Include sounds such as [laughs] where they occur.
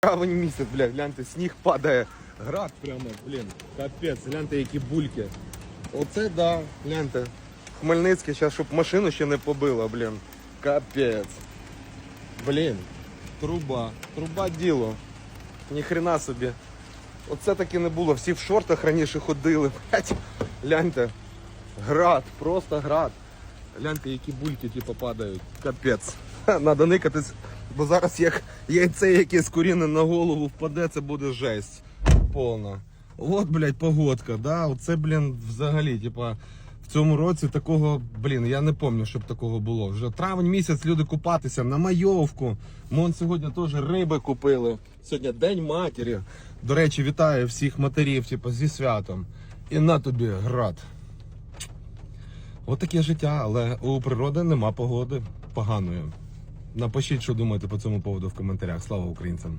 Травень місяць, блядь, гляньте, сніг падає. Град прямо, блін, капець, гляньте, які бульки. Оце да, гляньте. Хмельницький, зараз, щоб машину ще не побило, блін. Капець. Блін, труба, труба діло. Ніхрена собі. Оце таки не було. Всі в шортах раніше ходили. Блять. Гляньте. Град, просто град. Гляньте, які бульки типу падають. Капець. [laughs] Надо никатись, бо зараз як яйце якесь куріне на голову впаде, це буде жесть. Повна. От, блядь, погодка, да. Оце, блін, взагалі, типа. В цьому році такого, блін, я не пам'ятаю, щоб такого було. Вже травень місяць люди купатися на майовку. Ми он сьогодні теж риби купили. Сьогодні День матері. До речі, вітаю всіх матерів, типу, зі святом. І на тобі град. От таке життя, але у природи нема погоди поганої. Напишіть, що думаєте по цьому поводу в коментарях. Слава українцям!